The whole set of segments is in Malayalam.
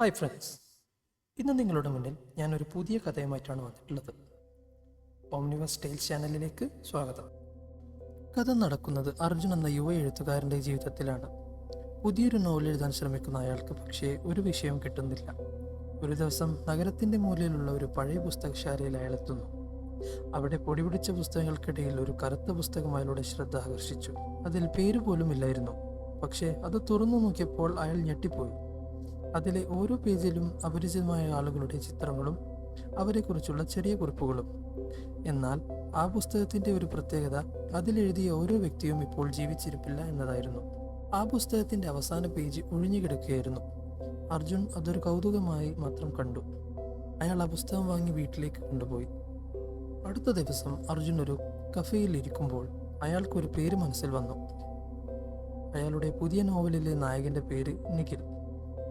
ഹായ് ഫ്രണ്ട്സ് ഇന്ന് നിങ്ങളുടെ മുന്നിൽ ഞാൻ ഒരു പുതിയ കഥയുമായിട്ടാണ് വന്നിട്ടുള്ളത്. ഓംനിവേഴ്സ് ടെയിൽസ് ചാനലിലേക്ക് സ്വാഗതം. കഥ നടക്കുന്നത് അർജുൻ എന്ന യുവ എഴുത്തുകാരന്റെ ജീവിതത്തിലാണ്. പുതിയൊരു നോവൽ എഴുതാൻ ശ്രമിക്കുന്ന അയാൾക്ക് പക്ഷേ ഒരു വിഷയം കിട്ടുന്നില്ല. ഒരു ദിവസം നഗരത്തിന്റെ മൂലയിലുള്ള ഒരു പഴയ പുസ്തകശാലയിൽ അയാൾ എത്തുന്നു. അവിടെ പൊടിപിടിച്ച പുസ്തകങ്ങൾക്കിടയിൽ ഒരു കറുത്ത പുസ്തകം അയാളുടെ ശ്രദ്ധ ആകർഷിച്ചു. അതിൽ പേര് പോലും ഇല്ലായിരുന്നു. പക്ഷേ അത് തുറന്നു നോക്കിയപ്പോൾ അയാൾ ഞെട്ടിപ്പോയി. അതിലെ ഓരോ പേജിലും അപരിചിതമായ ആളുകളുടെ ചിത്രങ്ങളും അവരെക്കുറിച്ചുള്ള ചെറിയ കുറിപ്പുകളും. എന്നാൽ ആ പുസ്തകത്തിന്റെ ഒരു പ്രത്യേകത അതിലെഴുതിയ ഓരോ വ്യക്തിയും ഇപ്പോൾ ജീവിച്ചിരിപ്പില്ല എന്നതായിരുന്നു. ആ പുസ്തകത്തിന്റെ അവസാന പേജ് ഒഴിഞ്ഞുകിടക്കുകയായിരുന്നു അർജുൻ അതൊരു കൗതുകമായി മാത്രം കണ്ടു. അയാൾ ആ പുസ്തകം വാങ്ങി വീട്ടിലേക്ക് കൊണ്ടുപോയി. അടുത്ത ദിവസം അർജുൻ ഒരു കഫേയിൽ ഇരിക്കുമ്പോൾ അയാൾക്കൊരു പേര് മനസ്സിൽ വന്നു. അയാളുടെ പുതിയ നോവലിലെ നായകന്റെ പേര് നിഖിൽ.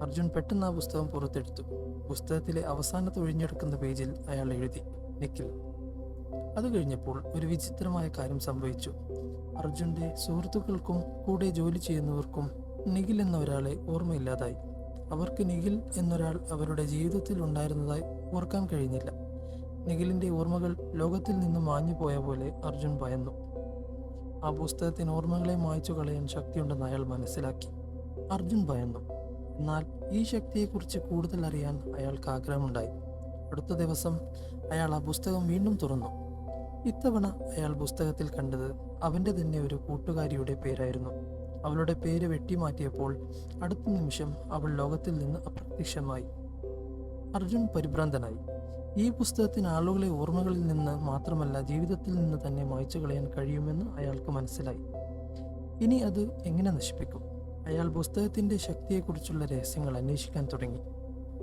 അർജുൻ പെട്ടെന്ന് ആ പുസ്തകം പുറത്തെടുത്തു. പുസ്തകത്തിലെ അവസാനത്ത് ഒഴിഞ്ഞെടുക്കുന്ന പേജിൽ അയാൾ എഴുതി. നിഖിൽ. അത് കഴിഞ്ഞപ്പോൾ ഒരു വിചിത്രമായ കാര്യം സംഭവിച്ചു. അർജുന്റെ സുഹൃത്തുക്കൾക്കും കൂടെ ജോലി ചെയ്യുന്നവർക്കും നിഖിൽ എന്ന ഒരാളെ ഓർമ്മയില്ലാതായി. അവർക്ക് നിഖിൽ എന്നൊരാൾ അവരുടെ ജീവിതത്തിൽ ഉണ്ടായിരുന്നതായി ഓർക്കാൻ കഴിഞ്ഞില്ല. നിഖിലിന്റെ ഓർമ്മകൾ ലോകത്തിൽ നിന്നും മാഞ്ഞു പോയ പോലെ അർജുൻ ഭയന്നു. ആ പുസ്തകത്തിന് ഓർമ്മകളെ മായ്ച്ചു കളയാൻ ശക്തിയുണ്ടെന്ന് അയാൾ മനസ്സിലാക്കി. അർജുൻ ഭയന്നു. എന്നാൽ ഈ ശക്തിയെക്കുറിച്ച് കൂടുതൽ അറിയാൻ അയാൾക്ക് ആഗ്രഹമുണ്ടായി. അടുത്ത ദിവസം അയാൾ ആ പുസ്തകം വീണ്ടും തുറന്നു. ഇത്തവണ അയാൾ പുസ്തകത്തിൽ കണ്ടത് അവന്റെ തന്നെ ഒരു കൂട്ടുകാരിയുടെ പേരായിരുന്നു. അവളുടെ പേര് വെട്ടിമാറ്റിയപ്പോൾ അടുത്ത നിമിഷം അവൾ ലോകത്തിൽ നിന്ന് അപ്രത്യക്ഷമായി. അർജുൻ പരിഭ്രാന്തനായി. ഈ പുസ്തകത്തിന് ആളുകളെ ഓർമ്മകളിൽ നിന്ന് മാത്രമല്ല ജീവിതത്തിൽ നിന്ന് തന്നെ മായ്ച്ചു കളയാൻ കഴിയുമെന്ന് അയാൾക്ക് മനസ്സിലായി. ഇനി അത് എങ്ങനെ നശിപ്പിക്കും? അയാൾ പുസ്തകത്തിന്റെ ശക്തിയെക്കുറിച്ചുള്ള രഹസ്യങ്ങൾ അന്വേഷിക്കാൻ തുടങ്ങി.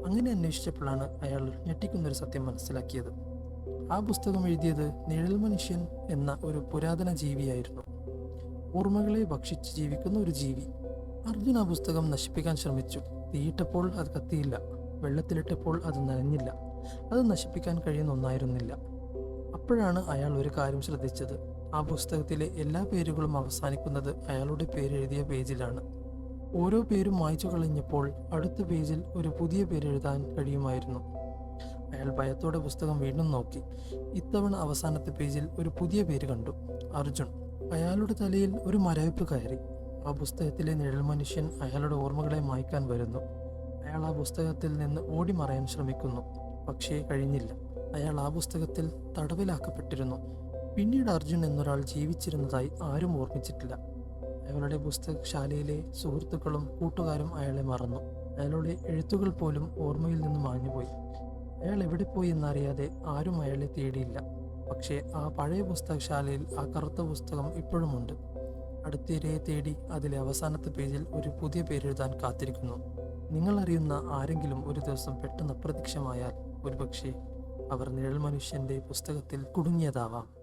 അങ്ങനെ അന്വേഷിച്ചപ്പോഴാണ് അയാൾ ഞെട്ടിക്കുന്നൊരു സത്യം മനസ്സിലാക്കിയത്. ആ പുസ്തകം എഴുതിയത് നിഴൽ മനുഷ്യൻ എന്ന ഒരു പുരാതന ജീവിയായിരുന്നു. ഓർമ്മകളെ ഭക്ഷിച്ച് ജീവിക്കുന്ന ഒരു ജീവി. അർജുൻ ആ പുസ്തകം നശിപ്പിക്കാൻ ശ്രമിച്ചു. തീയിട്ടപ്പോൾ അത് കത്തിയില്ല. വെള്ളത്തിലിട്ടപ്പോൾ അത് നനഞ്ഞില്ല. അത് നശിപ്പിക്കാൻ കഴിയുന്ന ഒന്നായിരുന്നില്ല. അപ്പോഴാണ് അയാൾ ഒരു കാര്യം ശ്രദ്ധിച്ചത്. ആ പുസ്തകത്തിലെ എല്ലാ പേരുകളും അവസാനിക്കുന്നത് അയാളുടെ പേരെഴുതിയ പേജിലാണ്. ഓരോ പേരും വായിച്ചു കളഞ്ഞപ്പോൾ അടുത്ത പേജിൽ ഒരു പുതിയ പേര് എഴുതാൻ കഴിയുമായിരുന്നു. അയാൾ ഭയത്തോടെ പുസ്തകം വീണ്ടും നോക്കി. ഇത്തവണ അവസാനത്തെ പേജിൽ ഒരു പുതിയ പേര് കണ്ടു. അർജുൻ. അയാളുടെ തലയിൽ ഒരു മരവിപ്പ് കയറി. ആ പുസ്തകത്തിലെ നിഴൽ മനുഷ്യൻ അയാളുടെ ഓർമ്മകളെ മായ്ക്കാൻ വരുന്നു. അയാൾ ആ പുസ്തകത്തിൽ നിന്ന് ഓടി മറയാൻ ശ്രമിക്കുന്നു. പക്ഷേ കഴിഞ്ഞില്ല. അയാൾ ആ പുസ്തകത്തിൽ തടവിലാക്കപ്പെട്ടിരുന്നു. പിന്നീട് അർജുൻ എന്നൊരാൾ ജീവിച്ചിരുന്നതായി ആരും ഓർമ്മിച്ചിട്ടില്ല. അയാളുടെ പുസ്തകശാലയിലെ സുഹൃത്തുക്കളും കൂട്ടുകാരും അയാളെ മറന്നു. അയാളുടെ എഴുത്തുകൾ പോലും ഓർമ്മയിൽ നിന്ന് മാഞ്ഞുപോയി. അയാൾ എവിടെ പോയി എന്നറിയാതെ ആരും അയാളെ തേടിയില്ല. പക്ഷേ ആ പഴയ പുസ്തകശാലയിൽ ആ കറുത്ത പുസ്തകം ഇപ്പോഴുമുണ്ട്. അടുത്തിരയെ തേടി അതിലെ അവസാനത്തെ പേജിൽ ഒരു പുതിയ പേരെഴുതാൻ കാത്തിരിക്കുന്നു. നിങ്ങൾ അറിയുന്ന ആരെങ്കിലും ഒരു ദിവസം പെട്ടെന്ന് അപ്രത്യക്ഷമായാൽ ഒരുപക്ഷെ അവർ നിഴൽ മനുഷ്യന്റെ പുസ്തകത്തിൽ കുടുങ്ങിയതാവാം.